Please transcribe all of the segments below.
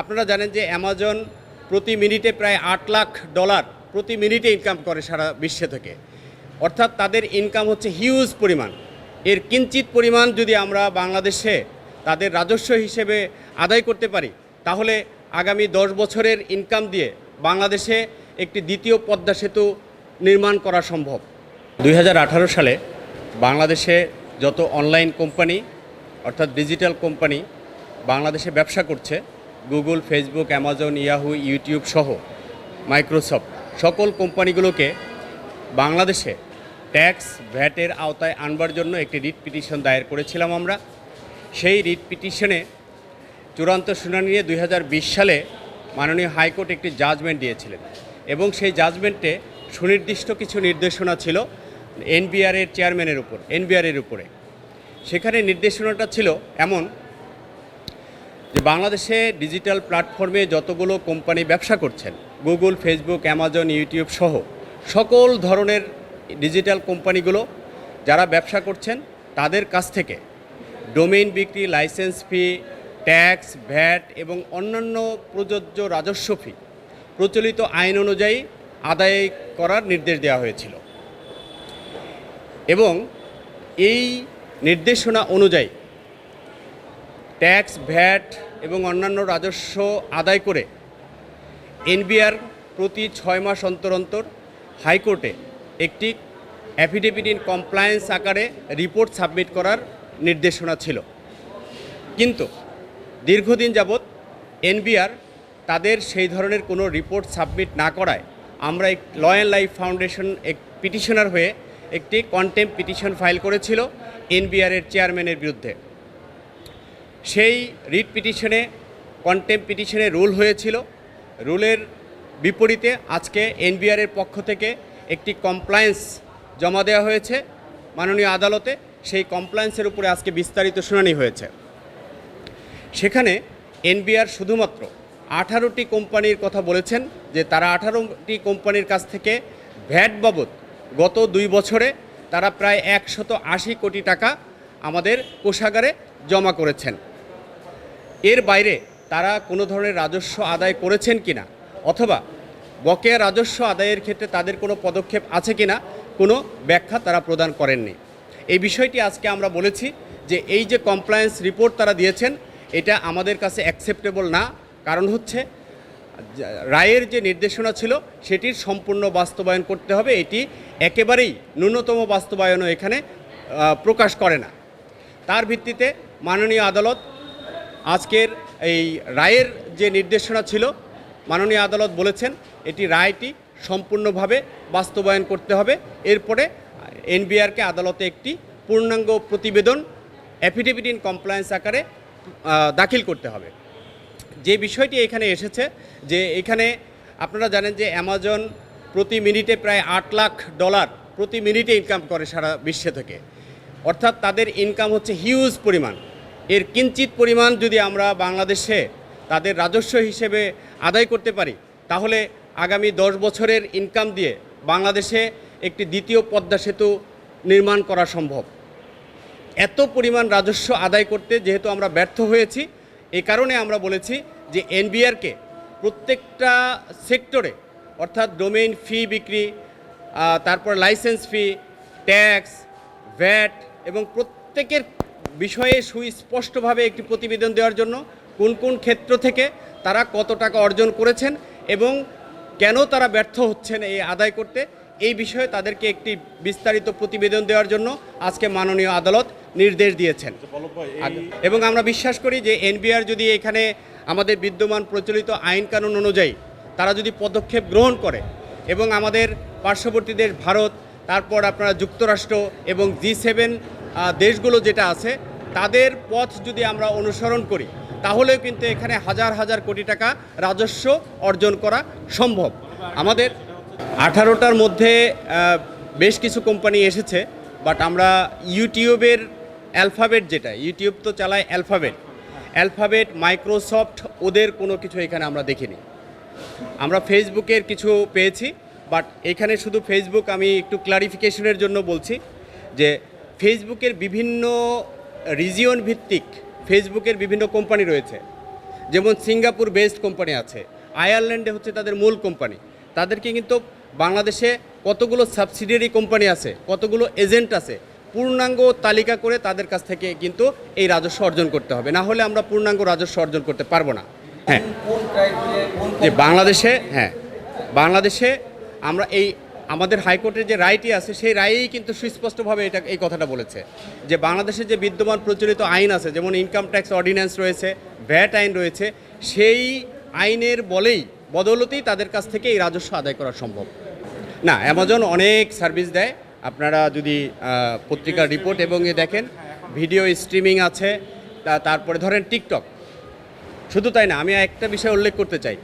আপনারা জানেন যে অ্যামাজন প্রতি মিনিটে প্রায় আট লাখ ডলার প্রতি মিনিটে ইনকাম করে সারা বিশ্ব থেকে। অর্থাৎ তাদের ইনকাম হচ্ছে হিউজ পরিমাণ। এর কিঞ্চিত পরিমাণ যদি আমরা বাংলাদেশে তাদের রাজস্ব হিসেবে আদায় করতে পারি, তাহলে আগামী দশ বছরের ইনকাম দিয়ে বাংলাদেশে একটি দ্বিতীয় পদ্মা সেতু নির্মাণ করা সম্ভব। দুই হাজার আঠারো সালে বাংলাদেশে যত অনলাইন কোম্পানি অর্থাৎ ডিজিটাল কোম্পানি বাংলাদেশে ব্যবসা করছে Google, Facebook, Amazon, Yahoo, YouTube সহ মাইক্রোসফট সকল কোম্পানিগুলোকে বাংলাদেশে ট্যাক্স ভ্যাটের আওতায় আনবার জন্য একটি রিট পিটিশন দায়ের করেছিলাম আমরা। সেই রিট পিটিশনে চূড়ান্ত শুনানি নিয়ে দু হাজার বিশ সালে মাননীয় হাইকোর্ট একটি জাজমেন্ট দিয়েছিলেন এবং সেই জাজমেন্টে সুনির্দিষ্ট কিছু নির্দেশনা ছিল এনবিআরের চেয়ারম্যানের উপর, এনবিআরের উপরে। সেখানে নির্দেশনাটা ছিল এমন যে বাংলাদেশে ডিজিটাল প্ল্যাটফর্মে যতগুলো কোম্পানি ব্যবসা করছেন, গুগল, ফেসবুক, অ্যামাজন, ইউটিউব সহ, সকল ধরনের ডিজিটাল কোম্পানিগুলো যারা ব্যবসা করছেন, তাদের কাছ থেকে ডোমেইন বিক্রি, লাইসেন্স ফি, ট্যাক্স, ভ্যাট এবং অন্যান্য প্রযোজ্য রাজস্ব ফি প্রচলিত আইন অনুযায়ী আদায় করার নির্দেশ দেওয়া হয়েছিল। এবং এই নির্দেশনা অনুযায়ী ট্যাক্স, ভ্যাট এবং অন্যান্য রাজস্ব আদায় করে এনবিআর প্রতি ছয় মাস অন্তর অন্তর হাইকোর্টে একটি অ্যাফিডেভিট ইন কমপ্লায়েন্স আকারে রিপোর্ট সাবমিট করার নির্দেশনা ছিল। কিন্তু দীর্ঘদিন যাবৎ এনবিআর তাদের সেই ধরনের কোনো রিপোর্ট সাবমিট না করায় আমরা এক ল অ্যান্ড লাইফ ফাউন্ডেশন এক পিটিশনার হয়ে একটি কন্টেম্প পিটিশন ফাইল করেছিল এনবিআরের চেয়ারম্যানের বিরুদ্ধে। সেই রিট পিটিশনে কন্টেম্প পিটিশনে রুল হয়েছিল। রুলের বিপরীতে আজকে এনবিআরের পক্ষ থেকে একটি কমপ্লায়েন্স জমা দেওয়া হয়েছে মাননীয় আদালতে। সেই কমপ্লায়েন্সের উপরে আজকে বিস্তারিত শুনানি হয়েছে। সেখানে এনবিআর শুধুমাত্র আঠারোটি কোম্পানির কথা বলেছেন যে তারা আঠারোটি কোম্পানির কাছ থেকে ভ্যাট বাবদ গত দুই বছরে তারা প্রায় একশত আশি কোটি টাকা আমাদের কোষাগারে জমা করেছেন। এর বাইরে তারা কোনো ধরনের রাজস্ব আদায় করেছেন কিনা? অথবা বকেয়া রাজস্ব আদায়ের ক্ষেত্রে তাদের কোনো পদক্ষেপ আছে কিনা? কোনো ব্যাখ্যা তারা প্রদান করেননি। এই বিষয়টি আজকে আমরা বলেছি যে এই যে কমপ্লায়েন্স রিপোর্ট তারা দিয়েছেন, এটা আমাদের কাছে অ্যাকসেপ্টেবল না। কারণ হচ্ছে রায়ের যে নির্দেশনা ছিল, সেটির সম্পূর্ণ বাস্তবায়ন করতে হবে। এটি একেবারেই ন্যূনতম বাস্তবায়নও এখানে প্রকাশ করে না। তার ভিত্তিতে মাননীয় আদালত আজকের এই রায়ের যে নির্দেশনা ছিল, মাননীয় আদালত বলেছেন এটি রায়টি সম্পূর্ণভাবে বাস্তবায়ন করতে হবে। এরপরে এনবিআরকে আদালতে একটি পূর্ণাঙ্গ প্রতিবেদন অ্যাফিডেভিট ইন কমপ্লায়েন্স আকারে দাখিল করতে হবে। যে বিষয়টি এখানে এসেছে যে এখানে আপনারা জানেন যে অ্যামাজন প্রতি মিনিটে প্রায় আট লাখ ডলার প্রতি মিনিটে ইনকাম করে সারা বিশ্ব থেকে। অর্থাৎ তাদের ইনকাম হচ্ছে হিউজ পরিমাণ। এর কিঞ্চিত পরিমাণ যদি আমরা বাংলাদেশে তাদের রাজস্ব হিসেবে আদায় করতে পারি, তাহলে আগামী দশ বছরের ইনকাম দিয়ে বাংলাদেশে একটি দ্বিতীয় পদ্মা সেতু নির্মাণ করা সম্ভব। এত পরিমাণ রাজস্ব আদায় করতে যেহেতু আমরা ব্যর্থ হয়েছি এই কারণে আমরা বলেছি যে এনবিআরকে প্রত্যেকটা সেক্টরে, অর্থাৎ ডোমেইন ফি বিক্রি তারপর লাইসেন্স ফি, ট্যাক্স, ভ্যাট এবং প্রত্যেকের বিষয়ে সুস্পষ্টভাবে একটি প্রতিবেদন দেওয়ার জন্য কোন কোন ক্ষেত্র থেকে তারা কত টাকা অর্জন করেছেন এবং কেন তারা ব্যর্থ হচ্ছেন এই আদায় করতে, এই বিষয়ে তাদেরকে একটি বিস্তারিত প্রতিবেদন দেওয়ার জন্য আজকে মাননীয় আদালত নির্দেশ দিয়েছেন। এবং আমরা বিশ্বাস করি যে এনবিআর যদি এখানে আমাদের বিদ্যমান প্রচলিত আইন কানুন অনুযায়ী তারা যদি পদক্ষেপ গ্রহণ করে এবং আমাদের পার্শ্ববর্তী দেশ ভারত, তারপর আপনারা যুক্তরাষ্ট্র এবং জি সেভেন দেশগুলো যেটা আছে, তাদের পথ যদি আমরা অনুসরণ করি, তাহলেও কিন্তু এখানে হাজার হাজার কোটি টাকা রাজস্ব অর্জন করা সম্ভব। আমাদের আঠারোটার মধ্যে বেশ কিছু কোম্পানি এসেছে, বাট আমরা ইউটিউবের অ্যালফাবেট যেটা, ইউটিউব তো চালায় অ্যালফাবেট অ্যালফাবেট, মাইক্রোসফট, ওদের কোনো কিছু এখানে আমরা দেখিনি। আমরা ফেসবুকের কিছু পেয়েছি, বাট এখানে শুধু ফেসবুক আমি একটু ক্লারিফিকেশনের জন্য বলছি যে ফেসবুকের বিভিন্ন রিজিয়ন ভিত্তিক ফেসবুকের বিভিন্ন কোম্পানি রয়েছে। যেমন সিঙ্গাপুর বেসড কোম্পানি আছে আয়ারল্যান্ডে হচ্ছে তাদের মূল কোম্পানি তাদেরকে কিন্তু বাংলাদেশে কতগুলো সাবসিডিয়ারি কোম্পানি আছে কতগুলো এজেন্ট আছে পূর্ণাঙ্গ তালিকা করে তাদের কাছ থেকে কিন্তু এই রাজস্ব অর্জন করতে হবে। না হলে আমরা পূর্ণাঙ্গ রাজস্ব অর্জন করতে পারব না। হ্যাঁ। যে বাংলাদেশে হ্যাঁ। বাংলাদেশে আমরা এই আমাদের হাইকোর্টের যে রায়টি আছে, সেই রায়েই কিন্তু সুস্পষ্টভাবে এটা, এই কথাটা বলেছে। যে বাংলাদেশে যে বিদ্যমান প্রচলিত আইন আছে, যেমন ইনকাম ট্যাক্স অর্ডিন্যান্স রয়েছে ভ্যাট আইন রয়েছে, সেই আইনের বলেই, বদৌলতেই তাদের কাছ থেকে এই রাজস্ব আদায় করা সম্ভব। না অ্যামাজন অনেক সার্ভিস দেয়। আপনারা যদি পত্রিকার রিপোর্ট এবং এ দেখেন ভিডিও স্ট্রিমিং আছে তারপরে ধরেন টিকটক শুধু তাই না, আমি একটা বিষয় উল্লেখ করতে চাই।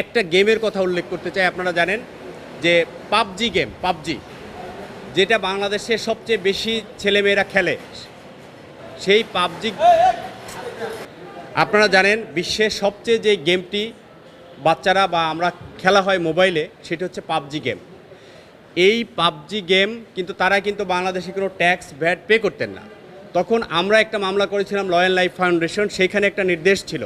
একটা গেমের কথা উল্লেখ করতে চাই, আপনারা জানেন যে পাবজি গেম, পাবজি, যেটা বাংলাদেশে সবচেয়ে বেশি ছেলেমেয়েরা খেলে। সেই পাবজি আপনারা জানেন বিশ্বের সবচেয়ে যে গেমটি বাচ্চারা বা আমরা খেলা হয় মোবাইলে, সেটা হচ্ছে পাবজি গেম। এই পাবজি গেম কিন্তু তারা কিন্তু বাংলাদেশে কোনো ট্যাক্স, ভ্যাট পে করতেন না। তখন আমরা একটা মামলা করেছিলাম, লয়াল লাইফ ফাউন্ডেশন সেইখানে একটা নির্দেশ ছিল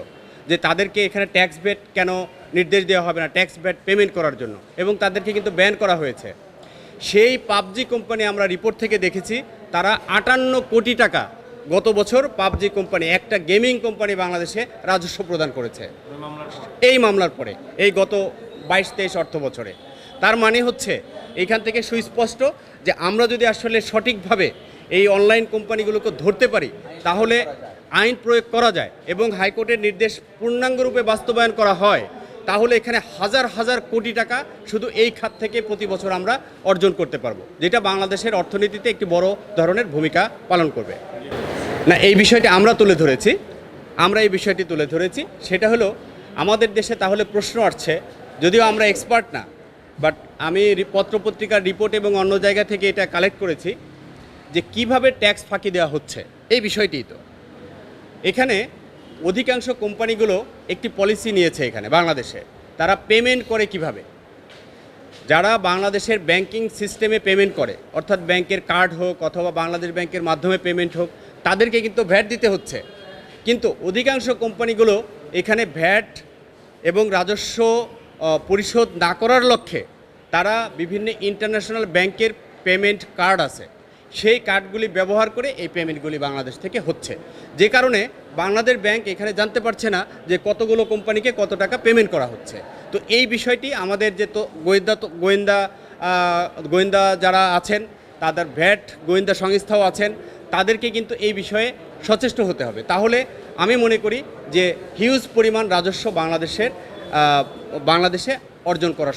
যে তাদেরকে এখানে ট্যাক্স ভ্যাট কেন নির্দেশ দেওয়া হবে না ট্যাক্স ভ্যাট পেমেন্ট করার জন্য। এবং তাদেরকে কিন্তু ব্যান করা হয়েছে। সেই পাবজি কোম্পানি আমরা রিপোর্ট থেকে দেখেছি, তারা আটান্ন কোটি টাকা গত বছর পাবজি কোম্পানি একটা গেমিং কোম্পানি বাংলাদেশে রাজস্ব প্রদান করেছে। এই মামলার পরে, এই গত বাইশ তেইশ অর্থ বছরে। তার মানে হচ্ছে এইখান থেকে সুস্পষ্ট যে আমরা যদি আসলে সঠিকভাবে এই অনলাইন কোম্পানিগুলোকে ধরতে পারি, তাহলে আইন প্রয়োগ করা যায় এবং হাইকোর্টের নির্দেশ পূর্ণাঙ্গরূপে বাস্তবায়ন করা হয়। তাহলে এখানে হাজার হাজার কোটি টাকা শুধু এই খাত থেকে প্রতি বছর আমরা অর্জন করতে পারব, যেটা বাংলাদেশের অর্থনীতিতে একটি বড় ধরনের ভূমিকা পালন করবে। না, এই বিষয়টি আমরা তুলে ধরেছি, আমরা এই বিষয়টি তুলে ধরেছি, সেটা হলো আমাদের দেশে তাহলে প্রশ্ন আসছে, যদিও আমরা এক্সপার্ট না বাট আমি পত্রপত্রিকার রিপোর্ট এবং অন্য জায়গা থেকে এটা কালেক্ট করেছি যে কীভাবে ট্যাক্স ফাঁকি দেওয়া হচ্ছে, এই বিষয়টিই তো। এখানে অধিকাংশ কোম্পানিগুলো একটি পলিসি নিয়েছে এখানে, বাংলাদেশে। তারা পেমেন্ট করে কীভাবে? যারা বাংলাদেশের ব্যাংকিং সিস্টেমে পেমেন্ট করে, অর্থাৎ ব্যাংকের কার্ড হোক অথবা বাংলাদেশ ব্যাংকের মাধ্যমে পেমেন্ট হোক, তাদেরকে কিন্তু ভ্যাট দিতে হচ্ছে। কিন্তু অধিকাংশ কোম্পানিগুলো এখানে ভ্যাট এবং রাজস্ব পরিশোধ না করার লক্ষ্যে তারা বিভিন্ন ইন্টারন্যাশনাল ব্যাংকের পেমেন্ট কার্ড আছে। সেই কার্ডগুলি ব্যবহার করে এই পেমেন্টগুলি বাংলাদেশ থেকে হচ্ছে। যে কারণে বাংলাদেশ ব্যাংক এখানে জানতে পারছে না যে কতগুলো কোম্পানিকে কত টাকা পেমেন্ট করা হচ্ছে। তো এই বিষয়টি আমাদের যে তো গোয়েন্দা গোয়েন্দা গোয়েন্দা যারা আছেন, তাদের ভ্যাট গোয়েন্দা সংস্থাও আছেন, তাদেরকে কিন্তু এই বিষয়ে সচেষ্ট হতে হবে। তাহলে আমি মনে করি যে হিউজ পরিমাণ রাজস্ব বাংলাদেশের বাংলাদেশে অর্জন করা